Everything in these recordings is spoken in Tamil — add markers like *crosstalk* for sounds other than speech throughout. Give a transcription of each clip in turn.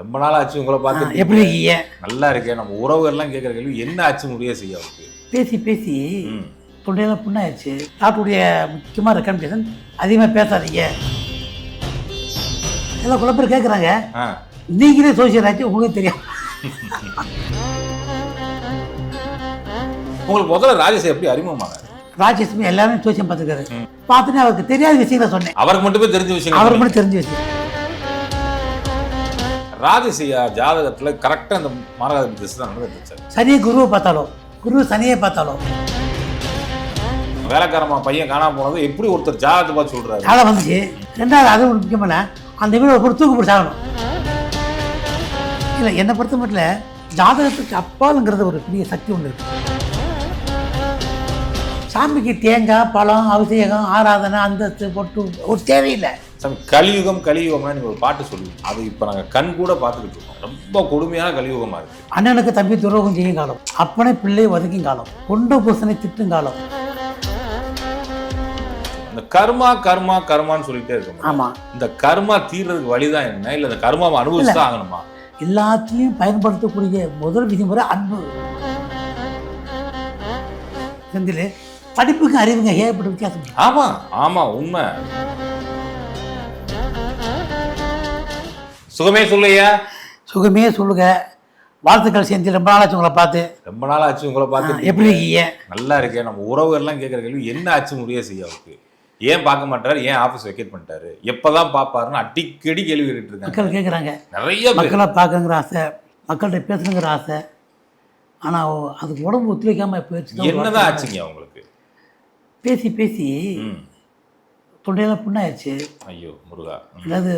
ரொம்ப நாள் ஆச்சு உங்களை பார்த்து எப்படி இருக்கீங்க? நல்லா இருக்கேன். நம்ம உறவு எல்லாம் கேட்குற கேள்வி என்ன ஆச்சு முடிய செய்ய அவருக்கு? பேசி பேசி. தொண்டையெல்லாம் புண்ணாயிடுச்சு டாக்டருடைய முக்கியமாக ரெக்கமெண்டேஷன் அதிகமாக பேசாதீங்க. எல்லாம் குழப்ப பேர் கேட்குறாங்க நீங்களே சோசியல் ஆச்சு உங்களுக்கு தெரியும். உங்களுக்கு முதல்ல ராஜேஷ் எப்படி அறிமுகமானாரு? ராஜேஷ்மி எல்லாரும் சோசியம் பார்த்துருக்காரு. பார்த்துட்டு அவருக்கு தெரியாத விஷயங்களை சொன்னேன். அவருக்கு மட்டுமே தெரிஞ்ச விஷயம் அவருக்கு மட்டும் தெரிஞ்ச விஷயம். ஐயா ஜாதகத்துல கரெக்டா இந்த மாரகாதி திசை தான் நடந்துச்சு சனியை குருவை பார்த்தாலும் குரு சனியை பார்த்தாலும் வேலைக்காரமா பையன் காணாம போனது எப்படி ஒருத்தர் ஜாதகத்தை பார்த்து சொல்றாரு? காலை வந்துச்சு. ரெண்டாவது அது ஒரு முக்கியமான அந்த வீடு ஒரு தூக்கு போட்டு சாகணும் இல்லை என்னை பொறுத்த மட்டும் ஜாதகத்துக்கு அப்பாலுங்கிறது ஒரு பெரிய சக்தி ஒன்று இருக்கு. சாமிக்கு தேங்காய் பழம் அபிஷேகம் ஆராதனை அந்தஸ்து பொட்டு ஒரு தேவையில்லை. சாமி கலியுகம் கலியுகம்னா நீங்க ஒரு பாட்டு சொல்லுவீங்க. அது இப்ப நாங்க கண் கூட பார்த்துக்கிட்டு இருக்கோம். ரொம்ப கொடுமையான கலியுகமா இருக்கு. அண்ணனுக்கு தம்பி துரோகம் செய்யும் காலம் அப்பனை பிள்ளை ஒதுக்கும் காலம் கொண்ட பூசனை திட்டும் காலம். இந்த கர்மா கர்மா கர்மான்னு சொல்லிட்டே இருக்கோம். ஆமாம் இந்த கர்மா தீர்றதுக்கு வழிதான் என்ன? இல்ல இந்த கர்மாவை அனுபவிச்சு ஆகணுமா? எல்லாத்தையும் பயன்படுத்தக்கூடிய முதல் விதிமுறை அன்பு. செந்தில் படிப்புக்கும் அறிவுங்க ஏகப்பட்ட வித்தியாசம் இருக்கு. ஆமா ஆமா உண்மை. சுகமே சொல்லையா சுகமே சொல்லுங்க. வாழ்த்துக்கள் செந்தில் ரொம்ப நாளாச்சு உங்களை பார்த்து. ரொம்ப நாள் ஆச்சு உங்களை பார்த்து எப்படி இருக்கீங்க? நல்லா இருக்கேன். நம்ம உறவு எல்லாம் கேட்குற கேள்வி என்ன ஆச்சு முடிய செய்ய அவருக்கு? ஏன் பார்க்க மாட்டாரு? ஏன் ஆஃபீஸ் வெக்கேட் பண்ணிட்டாரு? எப்பதான் பார்ப்பாருன்னு அடிக்கடி கேள்வி இருக்காங்க. மக்கள் கேட்குறாங்க நிறைய மக்களை பார்க்கணுங்கிற ஆசை மக்கள்கிட்ட பேசணுங்கிற ஆசை. ஆனால் அதுக்கு உடம்பு ஒத்துழைக்காமல் போயிடுச்சு என்னதான். ஆச்சுங்க அவங்களுக்கு? பேசி பேசி தொண்டையெல்லாம் புண்ணாயிடுச்சு ஐயோ முருகா. அதாவது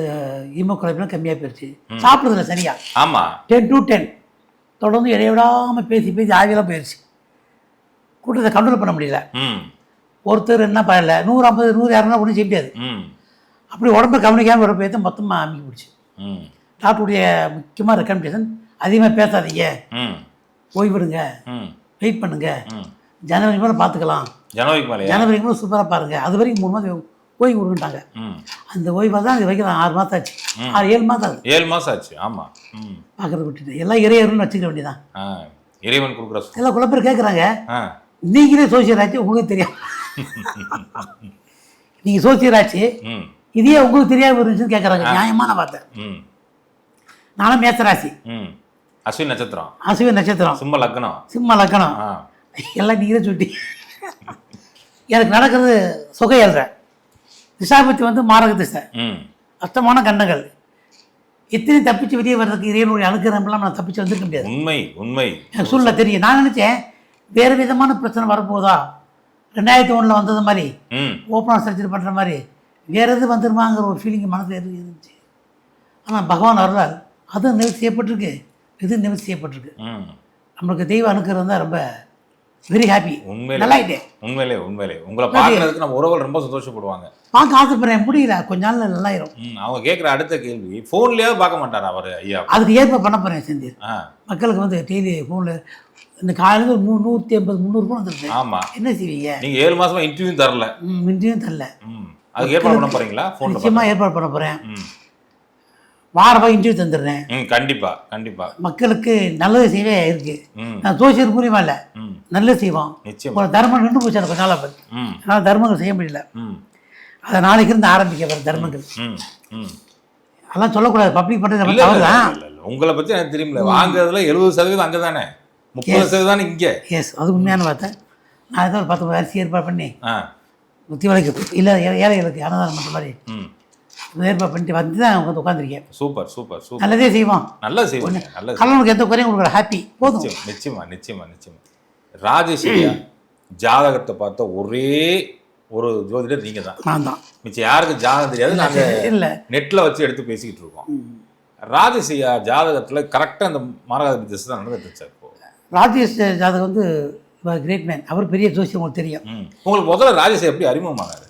ஈமக்குழப்பெல்லாம் கம்மியாக போயிடுச்சு சாப்பிட்றதுல சரியா? ஆமா. டென் டு டென் தொடர்ந்து இடைவிடாமல் பேசி பேசி ஆவியெல்லாம் போயிடுச்சு கூட்டத்தை கண்ட்ரோல் பண்ண முடியல. ஒருத்தர் என்ன பண்ணல? நூறு ஐம்பது நூறு இரநூறு ஒன்றும் செய்ய முடியாது. அப்படி உடம்பை கவனிக்காமல் ஒரு பேர்த்து மொத்தமாக அமைக்க பிடிச்சி ம். டாக்டருடைய முக்கியமாக ரெக்கமெண்டேஷன் அதிகமாக பேசாதீங்க. ஓய்விடுங்க வெயிட் பண்ணுங்க. ம். ஜனவரி மேலே பார்த்துக்கலாம். ஜனவரிக்கு மேலேயா? ஜனவரி மேலே சூப்பராக பாருங்க. அது வரைக்கும் மூணு மாதம் ஓய்வு கொடுக்கிட்டாங்க. ம். அந்த ஓய்வாக தான் இது வரைக்கும் ஆறு மாதம் ஆச்சு ஆறு ஏழு மாதம் ஆகுது. ஏழு மாசம் ஆச்சு. ஆமா. ம். பார்க்குறது விட்டுட்டு. எல்லாம் இறையருன்னு வச்சுக்க வேண்டியதான் இறைவன் கொடுக்குற எல்லாம் குழப்ப பேர் கேட்குறாங்க நீங்களே சோசியல் ஆச்சு உங்களுக்கு தெரியும் *laughs* நீங்கள் சோசியல் ஆச்சு. இதே உங்களுக்கு தெரியாம இருந்துச்சுன்னு கேட்குறாங்க நியாயமான வார்த்தை. நானும் மேசராசி. ம். அஸ்வின் நட்சத்திரம். அசுவ நட்சத்திரம். சிம்ம லக்னம். சிம்ம லக்கணம் ஆ. எல்லாம் நீங்களே சொல்லிட்டி எனக்கு நடக்கிறது சுக ஏழ்ற திசாபத்தி வந்து மாரக திசை. அஷ்டமான கண்டங்கள். எத்தனை தப்பிச்சு வெளியே வர்றதுக்கு இறைவனுடைய அனுகிரகம்லாம் நான் தப்பிச்சு வந்திருக்க முடியாது. உண்மை உண்மை. எனக்கு சூழ்நிலை தெரியும். நான் நினச்சேன் வேறு விதமான பிரச்சனை வரப்போதா ரெண்டாயிரத்தி ஒன்றில் வந்தது மாதிரி ம். ஓப்பனாக சர்ஜரி பண்ணுற மாதிரி வேறு எது வந்துருமாங்கிற ஒரு ஃபீலிங் மனசில் இருந்து- இருந்துச்சு? ஆனால் பகவான் அருளால் அதுவும் நிவர்த்தி செய்யப்பட்டிருக்கு. இது நிவர்த்தி செய்யப்பட்டிருக்கு. நம்மளுக்கு தெய்வ அனுக்கிறம் தான் ரொம்ப வெரி ஹாப்பி உண்மையிலே நல்லாயிட்டேன் உண்மையிலே உண்மையிலே. உங்களை பார்க்கறதுக்கு நம்ம உறவுகள் ரொம்ப சந்தோஷப்படுவாங்க. பார்க்க ஆசைப்படுறேன் முடியல கொஞ்ச நாள்ல நல்லாயிரும். அவங்க கேட்குற அடுத்த கேள்வி ஃபோன்லயாவது பார்க்க மாட்டாரா அவர் ஐயா? அதுக்கு ஏற்ப பண்ண போகிறேன் ஆ. மக்களுக்கு வந்து டெய்லி ஃபோனில் இந்த காலையில் நூ நூற்றி ஐம்பது முந்நூறு ஃபோன் வந்துருக்கு ஆமா. என்ன செய்வீங்க? நீங்க ஏழு மாசமா இன்டர்வியூ தரல. மிஞ்சியும் தரல. அதுக்கு ஏற்பாடு பண்ண போறீங்களா? ஃபோன்ல நிச்சயமாக ஏற்பாடு பண்ண போகிறேன் ம். வாரமாக இன்டர்வியூ தந்துடுறேன். ம் கண்டிப்பா கண்டிப்பா. மக்களுக்கு நல்லது செய்யவே இருக்கு. நான் ஜோசியர் மூலியமா இல்லை. ம். நல்லது செய்வோம். ஒரு தர்மம் நின்று போச்சு எனக்கு நாளாக பார்த்து அதனால் தர்மங்கள் செய்ய முடியல. ம். அதை நாளைக்கு இருந்து ஆரம்பிக்க வர தர்மங்கள். அதெல்லாம் சொல்லக்கூடாது. பப்ளிக் பண்ணுறது தவறு தான். உங்களை பத்தி எனக்கு தெரியுமில்ல வாங்குறதுல எழுபது சதவீதம் அங்கதானே? முப்பது சதவீதம் இங்க? எஸ் அது உண்மையான வார்த்தை. நான் ஏதோ ஒரு பத்து அரிசி ஏற்பாடு பண்ணி ஆ. தீவலைக்கு இல்லை ஏழைகளுக்கு அன்னதானம் பண்ணுற மாதிரி. ம் ஏற்பாடு பண்ணிட்டு வந்து தான் வந்து உட்காந்துருக்கேன் சூப்பர் சூப்பர் சூப்பர். நல்லதே செய்வோம். நல்லா செய்வீங்க நல்லா கல்லனுக்கு எந்த குறையும் கொடுக்குற ஹாப்பி போதும். நிச்சயம், நிச்சயமா நிச்சயமா ராஜேஷ் ஜாதகத்தை பார்த்த ஒரே ஒரு ஜோதிடர் நீங்க தான் நான் தான். மிச்சம் யாருக்கு ஜாதகம் தெரியாது நாங்க இல்லை. நெட்ல வச்சு எடுத்து பேசிக்கிட்டு இருக்கோம். ராஜேஷ் ஐயா ஜாதகத்துல கரெக்டா இந்த மாரகாதி திசை தான் நடந்துட்டு இப்போ. ராஜேஷ் ஜாதகம் வந்து கிரேட் மேன் அவர் பெரிய ஜோசியம் உங்களுக்கு தெரியும். உங்களுக்கு முதல்ல ராஜேஷ் எப்படி அறிமுகமானாரு?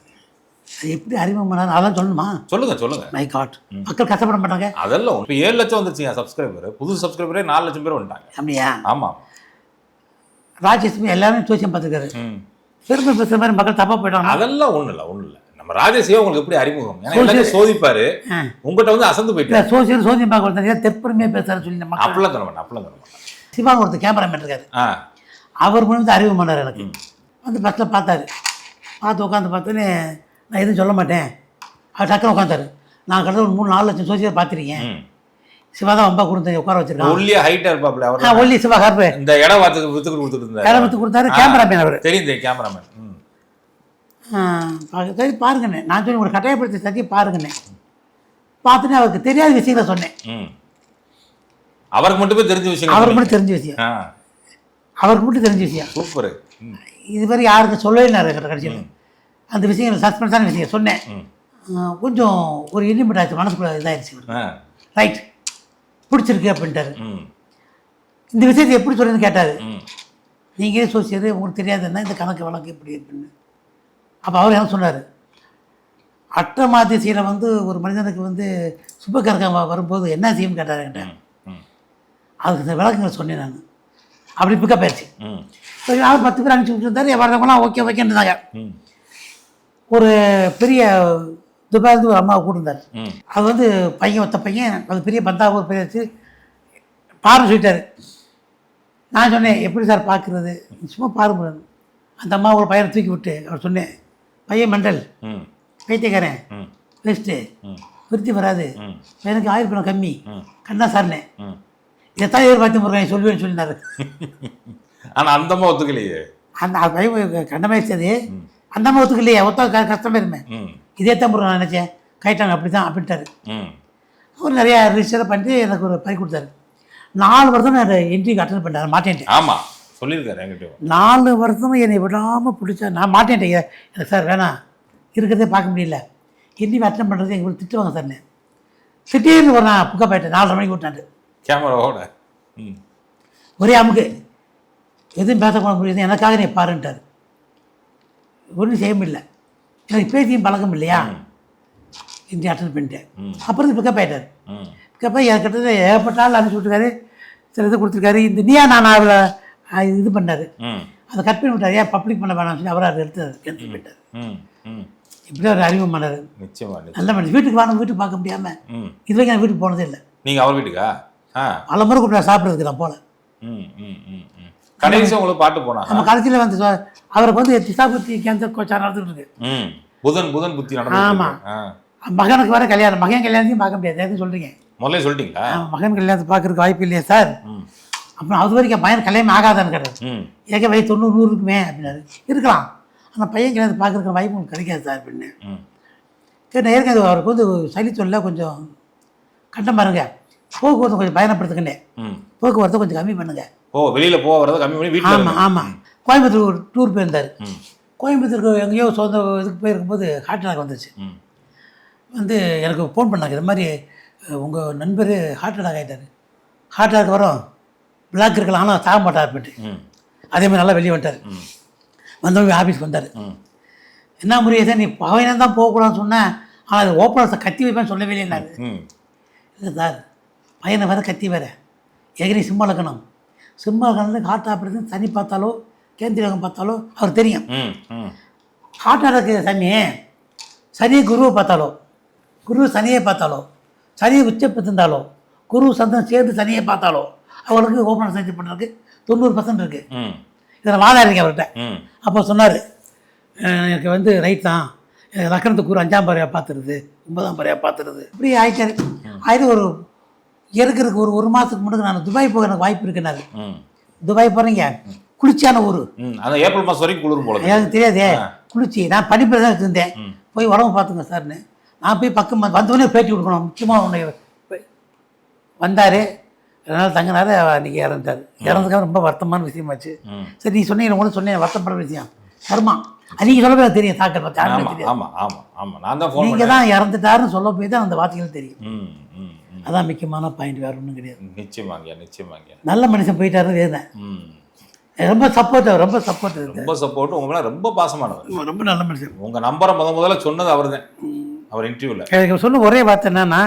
அது எப்படி அறிமுகம் பண்ணாரு? அதெல்லாம் சொல்லணுமா? சொல்லுங்க சொல்லுங்க. மை. காட் மக்கள் கஷ்டப்பட மாட்டாங்க. அதெல்லாம் இப்போ ஏழு லட்சம் வந்துச்சுங்க சப்ஸ்கிரைபர் புது சப்ஸ்கிரைபரே நாலு லட்சம் பேர் வந்துட்டாங்க. அப்படியா? ஆமா. ராஜேஷ் எல்லாரும் ஜோசியம் பார்த்துருக்காரு. பெருமை பேசுகிற மாதிரி மக்கள் தப்பாக போயிட்டாங்க அதெல்லாம் ஒண்ணும் இல்லை ஒண்ணும் இல்லை. நம்ம ராஜேஷையே உங்களுக்கு எப்படி அறிமுகம்? ஏன்னா சோதிப்பாரு. ஆ. உங்ககிட்ட வந்து அசந்து போயிட்டாரு. சோசியல் சோசியம் பார்க்க ஒருத்தர் தெற்பெருமையாக பேசுறாரு சொல்லி நம்ம அப்படிலாம் தர மாட்டேன் அப்படிலாம் தர மாட்டேன் சிவான் ஒருத்தர் கேமராமேன் இருக்காரு. அவர் மூலம் அறிவு பண்ணார் எனக்கு. வந்து பஸ்ஸில் பார்த்தாரு. பார்த்து உட்காந்து பார்த்தோன்னே நான் எதுவும் சொல்ல மாட்டேன். அவர் டக்குன்னு உட்காந்தாரு நான் கடந்த ஒரு மூணு நாலு லட்சம் சோசியல் பார்த்துருக்கேன். சிவா தான் ரொம்ப கொடுத்து உட்கார வச்சிருக்கான். ஒல்லியா ஹைட்டா இருப்பாப்ல அவர் ஒல்லி சிவா கருப்பு. இந்த இடம் வார்த்தைக்கு வித்துக்கு கொடுத்துட்டு இருந்தாரு கிளம்பத்து கொடுத்தாரு கேமராமேன் அவர். தெரியும் தெரியும் கேமராமேன் சரி பாருங்கண்ணே. நான் சொல்லி ஒரு கட்டாயப்படுத்தி சத்தியை பாருங்கண்ணே. பார்த்துட்டு அவருக்கு தெரியாத விஷயங்களை சொன்னேன். அவருக்கு மட்டுமே தெரிஞ்ச விஷயம் அவருக்கு மட்டும் தெரிஞ்ச விஷயம். அவருக்கு மட்டும் தெரிஞ்ச விஷயம். சூப்பர். இதுவரை யாருக்கும் சொல்லவே இல்லை கடைசியில். அந்த விஷயங்கள் சஸ்பென்ஸான விஷயம் சொன்னேன். கொஞ்சம் ஒரு இனிமேட் ஆச்சு மனசுக்குள்ள இதாகிடுச்சு ரைட் பிடிச்சிருக்கு அப்படின்ட்டாரு. இந்த விஷயத்தை எப்படி சொல்லுன்னு கேட்டார். நீங்கள் சோசியது உங்களுக்கு தெரியாதுன்னா இந்த கணக்கு வழக்கு எப்படி அப்படின்னு அப்போ அவர் என்ன சொன்னார்? அட்டமா திசையில் வந்து ஒரு மனிதனுக்கு வந்து சுப்பக்கரகம் வரும்போது என்ன செய்யும் கேட்டார் என்கிட்ட. அதுக்கு இந்த விளக்கங்களை சொன்னேன் நான். அப்படி பிக்கப் ஆயிடுச்சு ம். சரி ஆள் பத்து பேர் அனுப்பிச்சி விட்டுருந்தாரு வர்றவங்களாம் ஓகே ஓகேன்றாங்க ம். ஒரு பெரிய துபாயிலேருந்து ஒரு அம்மாவை கூட்டிருந்தார் அது வந்து பையன் ஒத்த பையன் அது பெரிய பந்தா ஒரு பெரிய வச்சு பாருன்னு சொல்லிட்டாரு. நான் சொன்னேன் எப்படி சார் பார்க்குறது? சும்மா பாருங்க அந்த அம்மா ஒரு பையனை தூக்கி விட்டு அவர் சொன்னேன் பையன் மண்டல் பைத்தியக்காரன் பெஸ்ட்டு விருத்தி வராது. ம். பையனுக்கு ஆயுள் பணம் கம்மி. கண்ணா சார்னே ம். இதைத்தான் எதிர்பார்த்து முருகன் சொல்லுவேன்னு சொல்லினாரு. *laughs* ஆனா அந்த அம்மா ஒத்துக்கலையே. அந்த பையன் கண்டமாயிடுச்சது அந்த அம்மா ஒத்துக்கலையே ஒத்த க- கஷ்டமே இருமே இதே தான் நான் நினச்சேன். கைட்டாங்க அப்படி தான் அப்படின்ட்டாரு அவர் நிறையா ரிஜிஸ்டர் பண்ணிட்டு எனக்கு ஒரு பறி கொடுத்தாரு. நாலு வருஷம் நான் இன்டர்வியூ அட்டன் பண்ணார் மாட்டேன்ட்டேன் ஆமா சொல்லியிருக்காரு நாலு வருஷம் என்னை விடாமல் பிடிச்சா நான் மாட்டேன்ட்டேன் எனக்கு சார் வேணாம். இருக்கிறதே பார்க்க முடியல. இன்டர்வியூ அட்டன் பண்ணுறது எங்களுக்கு திட்டுவாங்க சார் திடீர்னு ஒரு நான் புக்கப் ஆகிட்டேன் நாலரை மணிக்கு விட்டாண்டு கேமராவோட. ம். ஒரே அமுக்கு. எதுவும் பேசக்கூட முடியாது எனக்காக நீ பாருன்ட்டார். ஒன்றும் செய்ய முடியல எனக்கு பேசியும் பழக்கம் இல்லையா? இன்டர்வியூ அட்டன் பண்ணிட்டேன். அப்புறம் பிக்கப் ஆகிட்டார் பிக்கப் ஆகி கிட்டத்தட்ட ஏகப்பட்ட ஆள் அனுப்பிச்சி விட்டுருக்காரு. சில இது கொடுத்துருக்காரு. இந்த நீயா நான் அவரை இது பண்ணார். அதை கட் பண்ணி விட்டார். ஏன் பப்ளிக் பண்ண வேணாம்னு சொல்லி அவரை அதை எடுத்து கேன்சல் பண்ணிட்டார். இப்படி ஒரு அறிமுகம் பண்ணார் நல்ல மனுஷன் வீட்டுக்கு வாங்க வீட்டுக்கு பார்க்க முடியாமல் ம். இது வரைக்கும் நான் வீட்டுக்கு போனதே இல்லை. நீங்க அவர் வீட்டுக்கா? பல முறை கூப்பிட்டு சாப்பிட்றதுக்கு நான் ம். கடைசி உங்களுக்கு பாட்டு போனா. நம்ம கடைசியில் வந்து அவருக்கு வந்து திசாபுத்தி கேன்சர் கோச்சா நடந்துட்டு இருக்கு புதன் புதன் புத்தி நடந்து ஆமா. மகனுக்கு வர கல்யாணம். மகன் கல்யாணத்தையும் பார்க்க முடியாது. எதுவும் சொல்கிறீங்க முதல்ல சொல்லிட்டீங்களா? மகன் கல்யாணத்தை பார்க்கறதுக்கு வாய்ப்பு இல்லையா சார்? அப்புறம் அது வரைக்கும் பையன் கல்யாணம் ஆகாதான்னு கேட்டார் ஏக வயசு தொண்ணூறு நூறு இருக்குமே அப்படின்னாரு. இருக்கலாம். ஆனால் பையன் கல்யாணத்தை பார்க்கறதுக்கு வாய்ப்பு உங்களுக்கு கிடைக்காது சார் அப்படின்னு. கேட்டேன் ஏற்கனவே அவருக்கு வந்து சளி தொல்லை கொஞ்சம் கண்டம் பாருங்க. போக்குவரத்து கொஞ்சம் பயணப்படுத்துக்கண்ணே போக்குவரத்தை கொஞ்சம் கம்மி பண்ணுங்க. ஓ வெளியில போக வரதை கம்மி பண்ணி வீட்டில் ஆமாம் ஆமாம் கோயம்புத்தூர் டூர் போயிருந்தார். கோயம்புத்தூருக்கு எங்கேயோ சொந்த இதுக்கு போயிருக்கும்போது ஹார்ட் அட்டாக் வந்துச்சு வந்து எனக்கு ஃபோன் பண்ணாங்க. இது மாதிரி உங்கள் நண்பர் ஹார்ட் அட்டாக் ஆகிட்டார் ஹார்ட் அட்டாக் வரும். பிளாக் இருக்கலாம். ஆனால் சாக மாட்டார் அப்படின்ட்டு. அதே மாதிரி நல்லா வெளியே வந்துட்டார். வந்தவங்க ஆஃபீஸ்க்கு வந்தார். என்ன முறையை நீ பகையினம் தான் போகக்கூடாதுன்னு சொன்னேன் ஆனால் அது ஓப்பனர்ஸை கத்தி வைப்பேன்னு சொல்லவே இல்லைன்னாரு. இல்லை சார். பையனை வேற கத்தி வேற. எகிரி சிம்ம லக்கணம் சிம்ம லக்கணத்துக்கு ஹார்ட் ஆப்ரேஷன் சனி பார்த்தாலோ கேந்திரகம் பார்த்தாலோ அவர் தெரியும். ஹார்ட் அட்டாக் சனி சனி குருவை பார்த்தாலோ குரு சனியை பார்த்தாலோ சனியை உச்சப்பத்திருந்தாலோ குரு சந்தனம் சேர்ந்து சனியை பார்த்தாலோ அவளுக்கு ஓப்பனர் சர்ஜரி பண்ணுறதுக்கு தொண்ணூறு பர்சன்ட் இருக்குது இதில் வாதாடிங்க அவர்கிட்ட. அப்போ சொன்னார் எனக்கு வந்து ரைட் தான். லக்கணத்துக்கு ஒரு அஞ்சாம் பறையாக பார்த்துருது ஒன்பதாம் பறையாக பார்த்துருது. இப்படி ஆயிட்டாரு. ஆயிட்டு ஒரு இறக்குறதுக்கு ஒரு ஒரு மாதத்துக்கு முன்னாடி நான் துபாய் போக எனக்கு வாய்ப்பு இருக்குனாரு ம். துபாய் போகிறீங்க குளிர்ச்சியான ஊர். ஏப்ரல் மாதம் வரைக்கும் குளிரும் போல. எனக்கு தெரியாதே. குளிர்ச்சி. நான் படிப்பில் தான் வச்சுருந்தேன் ம். போய் உடம்பு பார்த்துங்க சார்னு. நான் போய் பக்கம் வந்து- வந்தவொடனே பேட்டி கொடுக்கணும். முக்கியமாக ஒன்று வந்தார். நாள் தங்கினாரு அன்றைக்கி இறந்துட்டார். இறந்ததுக்காக ரொம்ப வருத்தமான விஷயமாச்சு. சரி நீ சொன்னீங்க கூட சொன்னேன். வருத்தப்படுற விஷயம். கர்மா அன்றைக்கி சொல்லவே எனக்கு தெரியும் தாக்கல் பற்றி யாருமே ஆமா தெரியாது. ஆமா ஆமா ஆமா. நான் தான் ஃபோன் நீங்கள் தான் இறந்துட்டாருன்னு சொல்ல போய் தான் அந்த வார்த்தைகள் தெரியும். அதான் முக்கியமான பாயிண்ட் வேறு ஒன்றும் கிடையாது. நிச்சயமாங்க நிச்சயமாங்க நல்ல மனுஷன் போயிட்டாருன்னு வேதேன் ம். ரொம்ப சப்போர்ட் ரொம்ப சப்போர்ட் ரொம்ப சப்போர்ட் உங்க மேல ரொம்ப பாசமானவர். ரொம்ப நல்ல மனுஷன். உங்க நம்பரை முத முதல்ல சொன்னது அவர்தான். அவர் இன்டர்வியூல எனக்கு சொன்ன ஒரே வார்த்தை என்னன்னா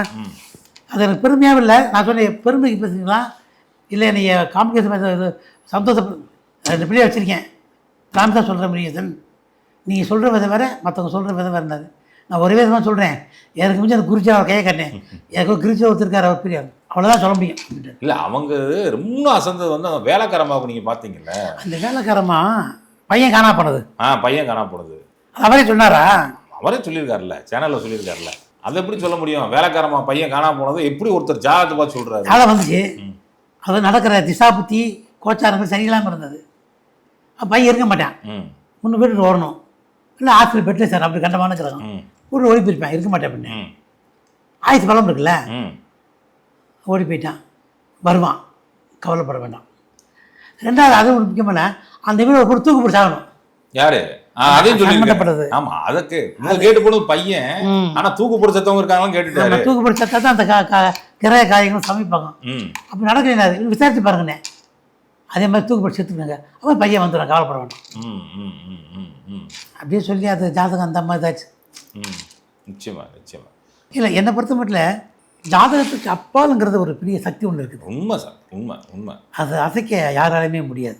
அது எனக்கு பெருமையாகவும் இல்லை. நான் சொன்னேன் பெருமைக்கு பேசுங்களா இல்லை நீங்கள் காம்ப்ளிகேஷன் இது சந்தோஷம் ரெண்டு பிள்ளைய வச்சுருக்கேன். நான் தான் சொல்கிற முருகேசன் நீங்கள் சொல்கிற விதை வேற மற்றவங்க சொல்கிற விதை வேறுனாரு நான் ஒரே விதமாக சொல்கிறேன் எனக்கு முடிஞ்ச அந்த அவர் கையை கட்டினேன். எனக்கு குறிச்சா ஒருத்தருக்கார் அவர் பெரிய அவ்வளோதான் சொல்ல முடியும். இல்ல அவங்க ரொம்ப அசந்தது வந்து அந்த வேலைக்காரமாவை நீங்க பாத்தீங்கல்ல? அந்த வேலைக்காரமா? பையன் காணா போனது. ஆ பையன் காணாம போனது. அவரே சொன்னாரா? அவரே சொல்லியிருக்காருல்ல சேனல்ல சொல்லியிருக்காருல்ல. அதை எப்படி சொல்ல முடியும்? வேலைக்காரமா பையன் காணாம போனது எப்படி ஒருத்தர் ஜாதகத்தை பார்த்து சொல்றாரு? காலை வந்துச்சு. அது நடக்கிற திசாபுத்தி கோச்சாரங்கள் சரியில்லாமல் இருந்தது. பையன் இருக்க மாட்டான். ஒன்று வீட்டுக்கு ஓடணும். இல்லை ஹாஸ்பிட்டல் பெட்டில் சார் அப்படி கண்டமான கிரகம் வீட்டு ஓடி போயிருப்பேன் இருக்க மாட்டேன் அப்படின்னு. ம். ஆயுசு பலம் இருக்குல்ல? ஓடி போயிட்டான் வருவான் கவலைப்பட வேண்டாம். ரெண்டாவது அது ஒரு முக்கியமான அந்த வீடு ஒரு தூக்கு போட்டு சாகணும் யாரு அதையும். சொல்லியிருக்காரு. ஆமா அதுக்கு கேட்டு போனது பையன். ஆனா தூக்கு போட்டு செத்தவங்க இருக்காங்கன்னு கேட்டுட்டாரு தூக்கு போட்டு சத்தா தான் அந்த கிரக காரியங்களும் சமைப்பாங்க. அப்படி நடக்கல விசாரிச்சு பாருங்கண்ணே. அதே மாதிரி தூக்கு போட்டு செத்துக்கணுங்க அவன் பையன் வந்துடும் கவலைப்பட வேண்டாம். அப்படியே சொல்லி அது ஜாதகம் அந்த மாதிரி தாச்சு ம். நிச்சயமா நிச்சயமா. இல்லை என்னை பொறுத்த மட்டும் ஜாதகத்துக்கு அப்பாலுங்கிறது ஒரு பெரிய சக்தி ஒன்று இருக்குது. உண்மை சார் உண்மை உண்மை. அதை அசைக்க யாராலையுமே முடியாது.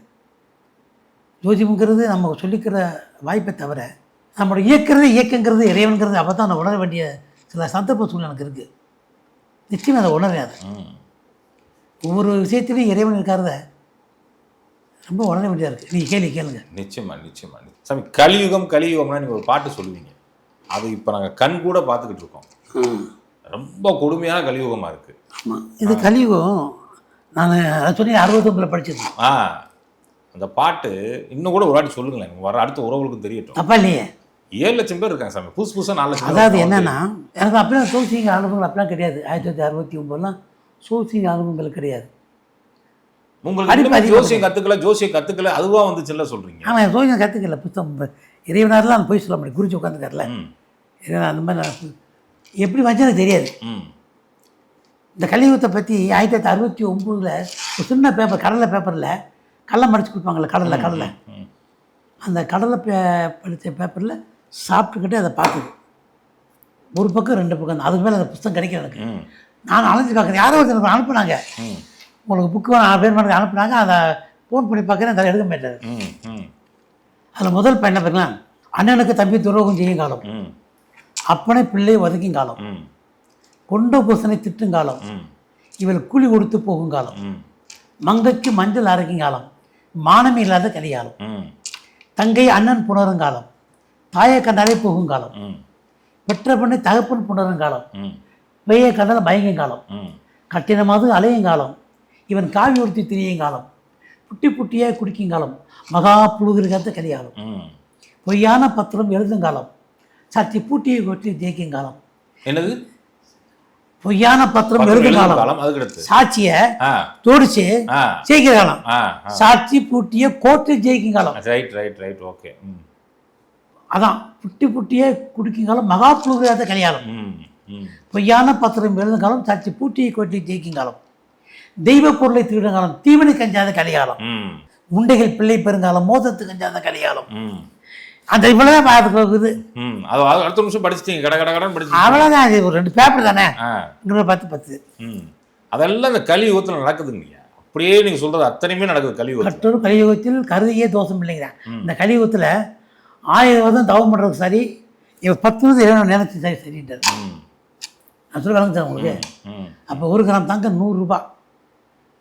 ஜோதிமுங்கிறது நம்ம சொல்லிக்கிற வாய்ப்பை தவிர நம்மளோட இயக்கிறது இயக்கங்கிறது இறைவன்கிறது அப்போ தான் உணர வேண்டிய சில சந்தர்ப்ப சூழ்நிலை எனக்கு இருக்குது நிச்சயம் அதை உணர்றேன் அதை ம். ஒவ்வொரு விஷயத்திலையும் இறைவன் இருக்கிறத ரொம்ப உணர வேண்டியதாக இருக்குது நீங்கள் கேள்வி கேளுங்க. நிச்சயமா நிச்சயமா. சாமி கலியுகம் கலியுகம்னா நீங்கள் ஒரு பாட்டு சொல்லுவீங்க. அது இப்போ நாங்கள் கண் கூட பார்த்துக்கிட்டு இருக்கோம். ரொம்ப கொடுமையான கலியுகமாக இருக்குது ஆமாம் இது கலியுகம். நான் அதை சொல்லி அறுபத்தொம்பில் படிச்சது ஆ அந்த பாட்டு இன்னும் கூட ஒரு வாட்டி சொல்லுங்களேன். வர அடுத்த உறவுகளுக்கும் தெரியட்டும். தப்பா இல்லையே? ஏழு லட்சம் பேர் இருக்காங்க சாமி. புதுசு புதுசாக நாலு லட்சம் அதாவது. என்னன்னா எனக்கு அப்படிலாம் சோசிங்க அனுபவங்கள் அப்படிலாம் கிடையாது. ஆயிரத்தி தொள்ளாயிரத்தி அறுபத்தி ஒம்போதுலாம் சோசிங்க அனுபவங்கள் கிடையாது. உங்களுக்கு ஜோசியம் கத்துக்கல ஜோசியம் கத்துக்கல அதுவா வந்துச்சுல்ல சொல்றீங்க. ஆனால் என் சோசியம் கற்றுக்கல புத்தகம் இறைவனாரில் நான் போய் சொல்ல முடியும் குறிச்சு உட்காந்துக்கார்ல. இறைவன் அந்த மாதிரி நான் எப்படி வந்துச்சு எனக்கு தெரியாது. இந்த கலியுகத்தை பற்றி ஆயிரத்தி தொள்ளாயிரத்தி அறுபத்தி ஒம்போதில் ஒரு சின்ன பேப்பர் கடலை பேப்பரில் கடலை மடிச்சு கொடுப்பாங்கல்ல கடலை கடலை அந்த கடலை பே படித்த பேப்பரில் சாப்பிட்டுக்கிட்டே அதை பார்க்குது ஒரு பக்கம் ரெண்டு பக்கம். அதுக்கு மேலே அந்த புத்தகம் கிடைக்கல எனக்கு. நான் அலைஞ்சு பார்க்குறேன். யாரோ ஒருத்தர் அனுப்புனாங்க. உங்களுக்கு புக்கு நாலு பேர் மாதிரி அனுப்புனாங்க. அதை ஃபோன் பண்ணி பார்க்குறேன் அதை எடுக்க மாட்டார் அதில் முதல் பையன் பார்த்தீங்கன்னா அண்ணனுக்கு தம்பி துரோகம் செய்யும் காலம். அப்பனை பிள்ளை ஒதுக்கும் காலம். கொண்ட பூசனை திட்டும் காலம். இவள் கூலி கொடுத்து போகும் காலம். மங்கைக்கு மஞ்சள் அரைக்கும் காலம். மானமே இல்லாத கலிகாலம் தங்கை அண்ணன் புணரும் காலம். தாயை கண்டாலே போகும் காலம். பெற்ற பெண்ணை தகப்பன் புணரும் காலம். பெய்ய கண்டால் பயங்கும் காலம். கட்டினமாவது அலையும் காலம். இவன் காவி உறுத்தி திரியும் காலம். புட்டி புட்டியாக குடிக்கும் காலம். மகா புழுகிருக்காத கலிகாலம் ம். பொய்யான பத்திரம் எழுதும் காலம். சத்தி பூட்டியை கொட்டி தேய்க்கும் காலம். என்னது? பொய்யான பத்திரம் பத்து எழுதும் காலம். சாட்சியை தோடிச்சு ஜெயிக்கிற காலம். சாட்சி பூட்டிய கோர்ட்டு ஜெயிக்கும் காலம். ரைட் ரைட் ரைட் ஓகே அதான் புட்டி புட்டியே குடிக்கும் காலம் மகா புழுகிராத கலிகாலம் ம் ம். பொய்யான பத்திரம் எழுதும் காலம் சாட்சி பூட்டியை கொட்டி ஜெயிக்கும் காலம். தெய்வ பொருளை திருடும் காலம் தீவனை கஞ்சாத கலிகாலம். ம். முண்டைகள் பிள்ளை பெருங்காலம் மோதத்து கஞ்சாத கலிகாலம். அந்த இவ்வளோதான் பார்த்து போகுது ம் அது அது அடுத்த நிமிஷம் படிச்சிட்டீங்க. கட கட கடன்னு படிச்சிட்டீங்க. அவ்வளோதான் இது. ஒரு ரெண்டு பேப்பர் தானே? இங்கே பத்து பத்து. ம் அதெல்லாம் இந்த கலியுகத்தில் நடக்குதுங்க. அப்படியே நீங்க சொல்றது அத்தனையுமே நடக்குது கலியுகத்தில் மற்றொரு கலியுகத்தில் கருதியே தோஷம் இல்லைங்கிறேன். இந்த கலியுகத்தில் ஆயிரம் வருடம் தவம் பண்ணுறது சரி இவன் பத்து வருஷம் இறைவன் நினைச்சு சரி சரின்றார் நான் சொல்ல சார் உங்களுக்கு. அப்போ ஒரு கிராம் தங்கம் நூறுரூபா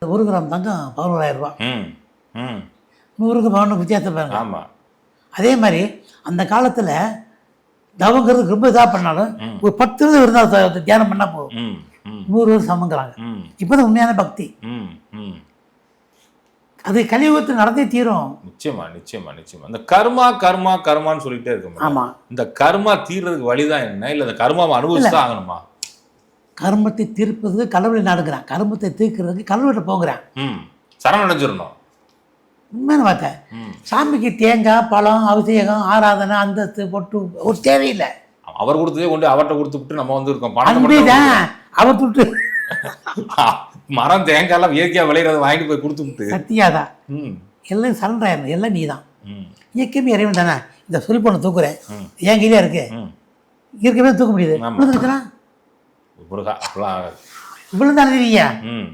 ஒரு கிராம் தங்கம் பதினோராயிரம் ம் நூறுக்கு பதினொன்று வித்தியாசம் பாருங்க. ஆமா. அதே மாதிரி அந்த காலத்தில் தவங்கிறது ரொம்ப இதாக பண்ணாலும். ஒரு பத்து வருஷம் இருந்தால் தியானம் பண்ணால் போதும். நூறு வருஷம் சமங்கிறாங்க. ம். இப்போ தான் உண்மையான பக்தி. அது கலியுகத்தில் நடந்தே தீரும். நிச்சயமா நிச்சயமா நிச்சயமா. இந்த கர்மா கர்மா கர்மான்னு சொல்லிட்டே இருக்க ஆமாம் இந்த கர்மா தீர்றதுக்கு வழிதான் என்ன? இல்ல இந்த கர்மாவை அனுபவிச்சு ஆகணுமா? கர்மத்தை தீர்ப்பதுக்கு கடவுளை நாடுகிறான் கர்மத்தை தீர்க்கிறதுக்கு கடவுள்கிட்ட போகிறான். சரணம் அடைஞ்சிடணும் உண்மையான வார்த்தை. ம். சாமிக்கு தேங்காய் பழம் அபிஷேகம் ஆராதனை அந்தஸ்து பொட்டு ஒரு தேவையில்லை. அவர் கொடுத்ததே கொண்டு அவர்கிட்ட கொடுத்து விட்டு நம்ம வந்து இருக்கோம் மட்டும் தான் அவர் தொட்டு மரம் தேங்காய் எல்லாம் இயற்கையா விளையிறத வாங்கிட்டு போய் கொடுத்து விட்டு. சத்தியாதான் எல்லாம் சரண்டர் ஆயிடணும் எல்லாம் நீ தான் ம். இயக்கமே இறைவன் தானே? இந்த சொல் பொண்ணு தூக்குறேன். என் கையிலே இருக்கு. ம். இருக்கவே தூக்க முடியுது. ஆகாது. விழுந்தானே ம்.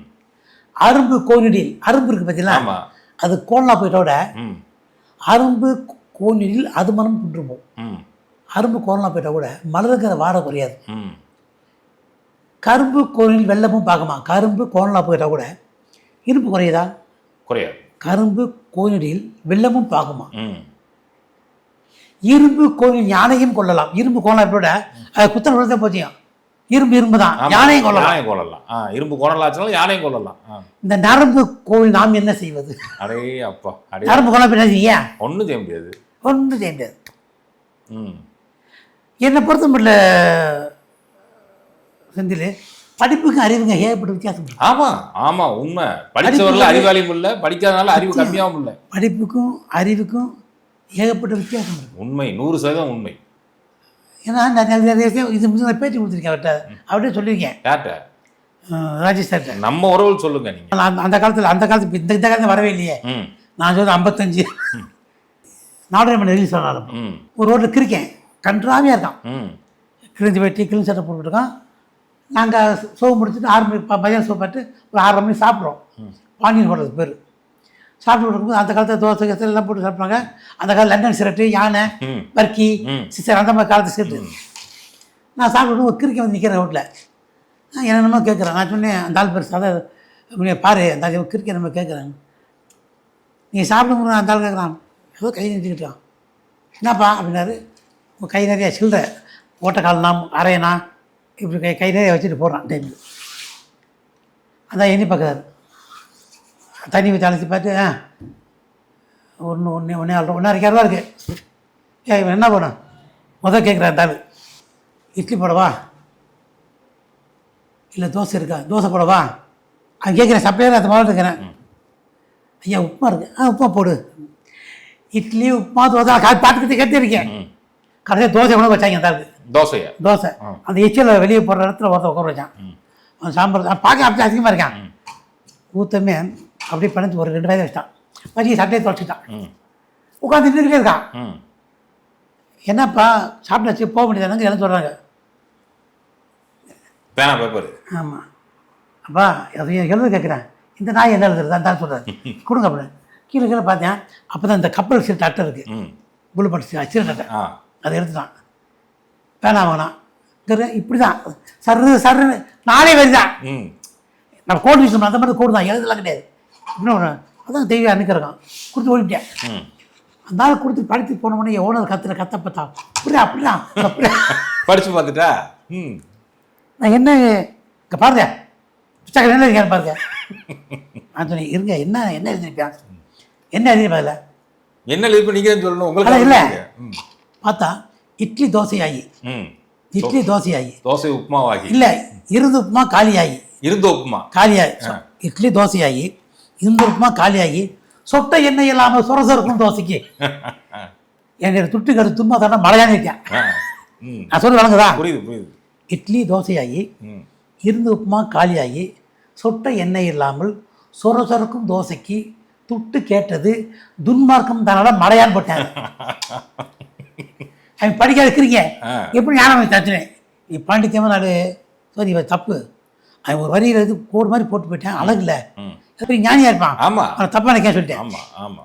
அரும்பு கோணிடில் அரும்பு இருக்கு பார்த்தீங்களா ஆமா. அது கோலா போயிட்டோட ம். அரும்பு கோணிடில் அது மனம் புன்றுமோ ம். கரும்பு கோரலாம் போயிட்டால் கூட மலருங்கிற வாடை குறையாது. கரும்பு கோரில் வெள்ளமும் பார்க்குமா? கரும்பு கோணலா போயிட்டால் கூட இரும்பு குறையுதா? குறையாது. கரும்பு கோணிடில் வெள்ளமும் பார்க்குமா? இரும்பு கோணில் யானையும் கொள்ளலாம். இரும்பு கோணலாம் விட அது குத்தல் விழுந்த போச்சியும். இரும்பு இரும்பு தான். யானையும் கொள்ளலாம் யானையும் கொள்ளலாம் ஆ இரும்பு கோணலாச்சுனாலும் யானையும் கொள்ளலாம் இந்த நரம்பு கோவில் நாம் என்ன செய்வது? அடே அப்பா அடே. நரம்பு கோணம் என்ன செய்ய? ஒன்றும் செய்ய முடியாது. ஒன்றும் செய்ய முடியாது. ம். என்னை பொறுத்த மட்டும் செந்தில் படிப்புக்கும் அறிவுங்க ஏகப்பட்ட வித்தியாசம். ஆமா ஆமா உண்மை. படிச்சவர்கள் அறிவாளியும் இல்லை படிக்காதனால அறிவு கம்மியாகவும் இல்லை. படிப்புக்கும் அறிவுக்கும் ஏகப்பட்ட வித்தியாசம் உண்மை நூறு சதவீதம் உண்மை. ஏன்னா இது பேட்டி கொடுத்துருக்கேன் அவர்கிட்ட. அவர்கிட்ட சொல்லியிருக்கேன். யார்கிட்ட? ராஜேஷ் சார்கிட்ட நம்ம உறவுகள் சொல்லுங்க நீங்க. நான் அந்த- காலத்தில் அந்த காலத்து இந்த இந்த காலத்தில் வரவே இல்லையே. நான் சொல்றது ஐம்பத்தஞ்சு. நாடகம் ரிலீஸ் ஆனாலும். ஒரு ரோட்டில் கிரிக்கேன் கன்றாவியாக இருக்கான். கிழிஞ்சு வெட்டி கிழிஞ்சு சட்டை போட்டுருக்கான். நாங்கள் சோவு முடிச்சுட்டு ஆறு மணி ப- மதியம் சோவு பார்த்து ஒரு ஆறரை மணி சாப்பிட்றோம். பாண்டியன் ஹோட்டலுக்கு பேர் சாப்பிட்டு இருக்கும்போது அந்த காலத்தில் தோசை எல்லாம் போட்டு சாப்பிட்றாங்க அந்த காலத்தில் லண்டன் சிரட்டு யானை பர்க்கி. சிஸ்டர் அந்த மாதிரி காலத்து சிரட்டு நான் சாப்பிட்டு ஒரு கிறுக்கி வந்து நிற்கிறேன் ரோட்டில் நான் என்னென்னமோ கேட்குறேன் நான் சொன்னேன் அந்த ஆள் பேர் சாதா இப்படி பாரு அந்த கிறுக்கி நம்ம கேட்குறேன் நீ சாப்பிடும்போது அந்த ஆள் கேட்குறான் ஏதோ கை நீட்டிக்கிட்டான். என்னப்பா? அப்படின்னாரு. உன் கை நிறைய சில்லற. ஓட்டக்கால்னா அரையனா? இப்படி கை கை நிறைய வச்சுட்டு போடுறான் டைமில். அதான் எண்ணி பார்க்குறாரு தண்ணி வச்சு அழைச்சி பார்த்து ஆ. ஒன்று ஒன்று ஒன்றே ஆள் ஒன்றா இரநூறுவா இருக்கு. ஏ இவன் என்ன பண்ணும்? முதல் கேட்குறான் அந்த ஆள். இட்லி போடவா? இல்லை தோசை இருக்கா? தோசை போடவா? அவன் கேட்குறேன் சப்ளையர் அந்த மாதிரி இருக்கிறேன். ஐயா உப்புமா இருக்கு. ஆ உப்புமா போடு. இட்லி உப்புமா தோசை கால் பார்த்துக்கிட்டு கேட்டிருக்கேன் கடைசியாக தோசை உணவு வச்சாங்க அந்த ஆளுக்கு தோசையா? தோசை. ஆ. அந்த எச்சில் வெளியே போடுற இடத்துல ஒருத்தர் உட்கார வச்சான். அவன் சாம்பார் பார்க்க அப்படி அதிகமாக இருக்கான். ஊத்தமே அப்படியே பிணைஞ்சு ஒரு ரெண்டு வயது வச்சிட்டான். வச்சு சட்டையை தொலைச்சிட்டான் உட்காந்து நின்றுக்கிட்டே இருக்கான் ம். என்னப்பா சாப்பிட்டாச்சு போக முடியாதுங்க என்ன சொல்கிறாங்க பேனா பேப்பர் ஆமாம் அப்பா அதையும் எழுத கேட்குறேன். இந்த நாய் என்ன எழுதுறது? அந்த சொல்கிறாரு *laughs* கொடுங்க அப்படின்னு கீழே கீழே பார்த்தேன். அப்போ தான் இந்த கப்பல் சீட் அட்டை இருக்குது புல்லு பட்டு சீட் அட்டை ஆ. அதை எடுத்துட்டான். பேனா வாங்கினான் இப்படி தான் சர்ரு சர்ருன்னு. நாளே வருதான் நம்ம கோடு விஷயம் அந்த மாதிரி கோடு தான். எழுதலாம் கிடையாது. இன்னொன்று அதான் தெய்வம் அனுக்கிறக்கான் கொடுத்து ஓடிட்டேன் ம். அந்த ஆள் கொடுத்து படித்து போன உடனே ஓனர் கத்துற கத்த பார்த்தா அப்படியா அப்படிதான் படிச்சு பார்த்துட்டா? ம். நான் என்ன இங்கே பாருங்க. புத்தகம் என்ன இருக்கேன் பாருங்க. நான் சொன்னேன் இருங்க என்ன என்ன எழுதிருப்பேன் என்ன எழுதிருப்பேன் அதில்? என்ன லீவ் பண்ணிக்கிறேன்னு சொல்லணும். உங்களுக்கு இல்ல. பார்த்தா இட்லி தோசையாகி ம். இட்லி தோசையாகி தோசை உப்புமாவாகி. இல்லை இருந்து உப்புமா காலியாகி இருந்த உப்புமா. காலியாகி இட்லி தோசையாகி இருந்து உப்புமா காலியாகி சொட்ட எண்ணெய் இல்லாமல் சொர சொரக்கும் தோசைக்கு. *laughs* என்னோட துட்டு கடு தும்மா தானே மழையானே இருக்கேன் ஆ. ம். நான் சொல்லி வழங்குதா? புரியுது புரியுது. இட்லி தோசையாகி இருந்து உப்புமா காலியாகி சொட்ட எண்ணெய் இல்லாமல் சொர சொரக்கும் தோசைக்கு துட்டு கேட்டது துன்மார்க்கம் தானால மழையான் போட்டேன். *laughs* அவன் படிக்காத இருக்கிறீங்க ஆ. எப்படி ஞானம் தச்சுனேன்? நீ பாண்டித்யமாக நாடு சரி இவன் தப்பு. அவன் ஒரு வரியில் இது கோடு மாதிரி போட்டு போயிட்டேன் அழகுல. ம். எப்படி ஞானியாக இருப்பான். ஆமா. அவனை தப்பாக நினைக்க சொல்லிட்டேன். ஆமா ஆமா.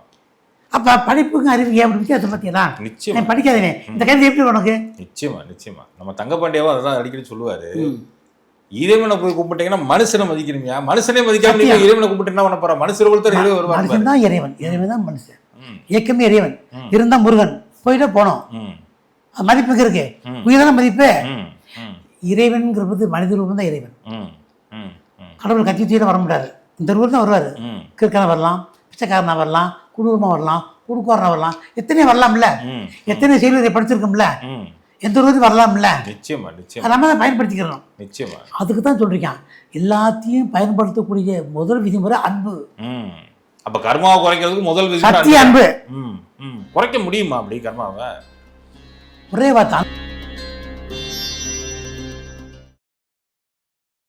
அப்போ படிப்புக்கும் அறிவுக்கு எப்படி வித்தியாசம் பார்த்தீங்களா நிச்சயம். நான் படிக்காதவன் இந்த கருத்து எப்படி உனக்கு? நிச்சயமா நிச்சயமா. நம்ம தங்கப்பாண்டியாவும் அதான் அடிக்கடி சொல்லுவாரு. இறைவனை போய் கும்பிட்டீங்கன்னா மனுஷனை மதிக்கணுமியா மனுஷனே மதிக்காம நீங்க இறைவனை கும்பிட்டு என்ன பண்ண போற? மனுஷர் ஒருத்தர் இறைவன் வருவாங்க மனுஷன் தான் இறைவன். இறைவன் தான் மனுஷன். இயக்கமே இறைவன். இருந்தா முருகன். போயிட்டே போனோம். மதிப்புக்கு இருக்கு உயிர் தானே மதிப்பு? இறைவன்கிறது மனித ரூபம் தான் இறைவன் கடவுள் கத்தி தூக்கிட்டு வர முடியாது. இந்த ரூபம் தான் வருவார். கிறுக்கனா வரலாம் பிச்சைக்காரனா வரலாம் குடும்பமா வரலாம் குடுக்காரனா வரலாம். எத்தனையோ வரலாம்ல. எத்தனை செய்தியை படிச்சிருக்கோம்ல. எந்த ரூபத்துக்கு வரலாம்ல. நிச்சயமா நிச்சயமா. நம்ம தான் பயன்படுத்திக்கிறோம். நிச்சயமா. அதுக்கு தான் சொல்றீங்க. எல்லாத்தையும் பயன்படுத்தக்கூடிய முதல் விதிமுறை அன்பு. அப்ப கர்மாவை குறைக்கிறதுக்கு முதல் விதி சத்திய அன்பு. குறைக்க முடியுமா அப்படி கர்மாவை? ஒரே வார்த்தை